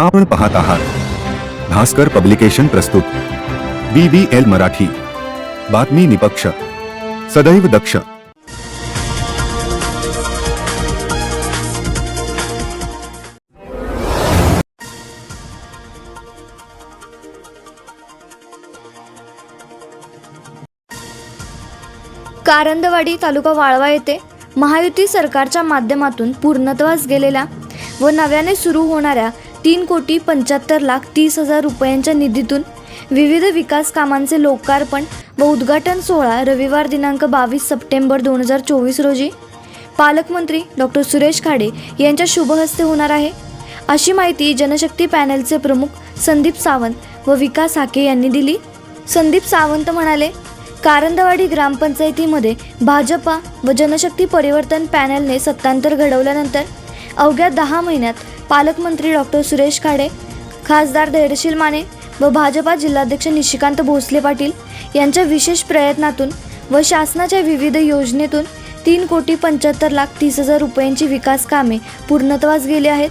आपण पाहत आहात. भास्कर पब्लिकेशन प्रस्तुत. B B L Marathi. बातमी निपक्ष. सदैव दक्ष. कारंदवाडी तालुका वाळवा येथे महायुती सरकारच्या माध्यमातून पूर्णत्वास गेलेल्या व नव्याने सुरू होणाऱ्या तीन कोटी पंच्याहत्तर लाख तीस हजार रुपयांच्या निधीतून विविध विकास कामांचे लोकार्पण व उद्घाटन सोहळा रविवार दिनांक बावीस सप्टेंबर दोन हजार चोवीस रोजी. पालकमंत्री डॉक्टर सुरेश खाडे यांच्या शुभहस्ते होणार आहे. अशी माहिती जनशक्ती पॅनलचे प्रमुख संदीप सावंत व विकास हाके यांनी दिली. संदीप सावंत म्हणाले कारंदवाडी ग्रामपंचायतीमध्ये भाजपा व जनशक्ती परिवर्तन पॅनलने सत्तांतर घडवल्यानंतर अवघ्या दहा महिन्यात पालकमंत्री डॉक्टर सुरेश खाडे खासदार धैर्यशील माने व भाजपा जिल्हाध्यक्ष निशिकांत भोसले पाटील यांच्या विशेष प्रयत्नातून व शासनाच्या विविध योजनेतून तीन कोटी पंच्याहत्तर लाख तीस हजार रुपयांची विकास कामे पूर्णत्वास गेली आहेत.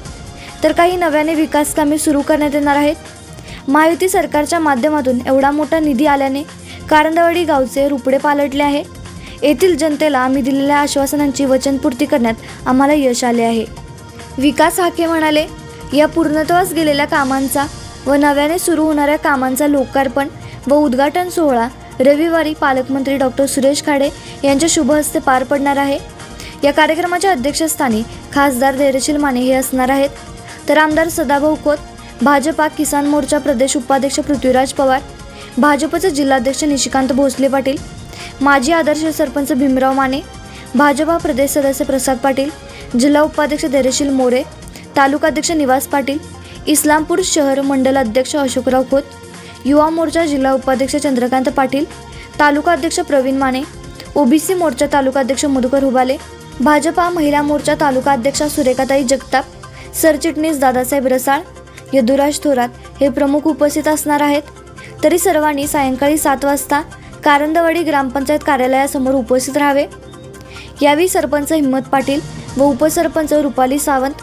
तर काही नव्याने विकास कामे सुरू करण्यात येणार आहेत. महायुती सरकारच्या माध्यमातून एवढा मोठा निधी आल्याने कारंदवाडी गावचे रुपडे पालटले आहे. येथील जनतेला आम्ही दिलेल्या आश्वासनांची वचनपूर्ती करण्यात आम्हाला यश आले आहे. विकास हाके म्हणाले या पूर्णत्वास गेलेल्या कामांचा व नव्याने सुरू होणाऱ्या कामांचा लोकार्पण व उद्घाटन सोहळा रविवारी पालकमंत्री डॉक्टर सुरेश खाडे यांच्या शुभहस्ते पार पडणार आहे. या कार्यक्रमाच्या अध्यक्षस्थानी खासदार धैर्यशील माने हे असणार आहेत. तर आमदार सदाभाऊ खोत भाजपा किसान मोर्चा प्रदेश उपाध्यक्ष पृथ्वीराज पवार भाजपचे जिल्हाध्यक्ष निशिकांत भोसले पाटील माजी आदर्श सरपंच भीमराव माने भाजपा प्रदेश सदस्य प्रसाद पाटील जिल्हा उपाध्यक्ष धैर्यशील मोरे तालुकाध्यक्ष निवास पाटील इस्लामपूर शहर मंडल अध्यक्ष अशोकराव खोत युवा मोर्चा जिल्हा उपाध्यक्ष चंद्रकांत पाटील तालुका अध्यक्ष प्रवीण माने ओबीसी मोर्चा तालुकाध्यक्ष मधुकर हुबाले भाजपा महिला मोर्चा तालुका अध्यक्षा सुरेखाताई जगताप सरचिटणीस दादासाहेब रसाळ यदुराज थोरात हे प्रमुख उपस्थित असणार आहेत. तरी सर्वांनी सायंकाळी सात वाजता कारंदवाडी ग्रामपंचायत कार्यालयासमोर उपस्थित राहावे. यावेळी सरपंच हिम्मत पाटील व उपसरपंच रुपाली सावंत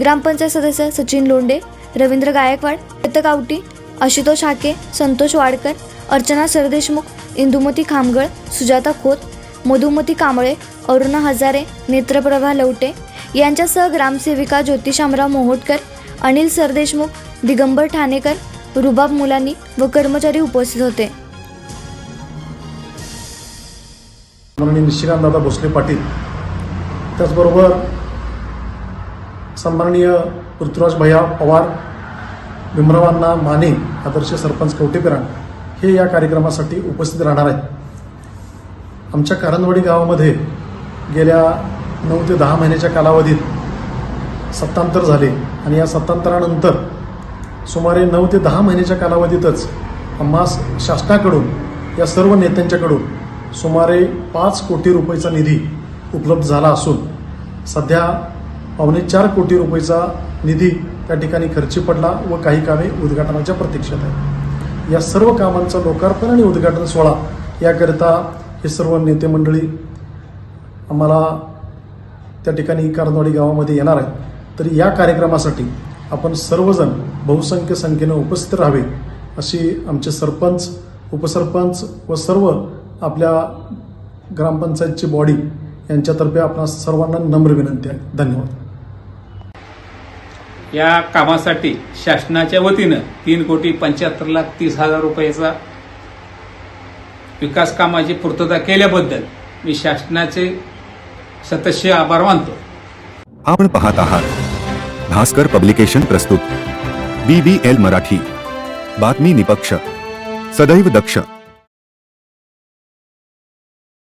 ग्रामपंचायत सदस्य सचिन लोंडे रवींद्र गायकवाड चेतक आवटी आशुतोष हाके संतोष वाडकर अर्चना सरदेशमुख इंदुमती खामगळ सुजाता खोत मधुमती कांबळे अरुणा हजारे नेत्रप्रभा लवटे यांच्यासह ग्रामसेविका ज्योती शामराव मोहोटकर अनिल सरदेशमुख दिगंबर ठाणेकर रुबाब मुलानी व कर्मचारी उपस्थित होते. निशिकांतदादा भोसले पाटील त्याचबरोबर सन्माननीय पृथ्वीराज भैया पवार विम्रवांना माने आदर्श सरपंच कवटेपिराण हे या कार्यक्रमासाठी उपस्थित राहणार आहेत. आमच्या कारंदवाडी गावामध्ये गेल्या नऊ ते दहा महिन्याच्या कालावधीत सत्तांतर झाले आणि या सत्तांतरानंतर सुमारे नऊ ते दहा महिन्याच्या कालावधीतच आम्हास शासनाकडून या सर्व नेत्यांच्याकडून सुमारे पाच कोटी रुपयेचा निधी उपलब्ध झाला असून सध्या पावणे चार कोटी रुपयेचा निधी त्या ठिकाणी खर्ची पडला व काही कामे उद्घाटनाच्या प्रतीक्षेत आहे या सर्व कामांचा लोकार्पण आणि उद्घाटन सोहळा याकरिता हे सर्व नेते मंडळी आम्हाला त्या ठिकाणी कारंदवाडी गावामध्ये येणार आहेत. तर या कार्यक्रमासाठी आपण सर्वजण बहुसंख्य संख्येनं उपस्थित राहावे अशी आमचे सरपंच उपसरपंच व सर्व आपल्या ग्रामपंचायतची बॉडी यांच्यातर्फे आपणा सर्वांना नम्र विनंती आहे. धन्यवाद. या कामासाठी शासनाच्या वतीनं तीन कोटी पंच्याहत्तर लाख तीस हजार रुपयाचा विकास कामाची पूर्तता केल्याबद्दल मी शासनाचे सतस्य आभार मानतो. आपण पाहत आहात. भास्कर पब्लिकेशन प्रस्तुत. B B L Marathi. बातमी निपक्ष. सदैव दक्ष.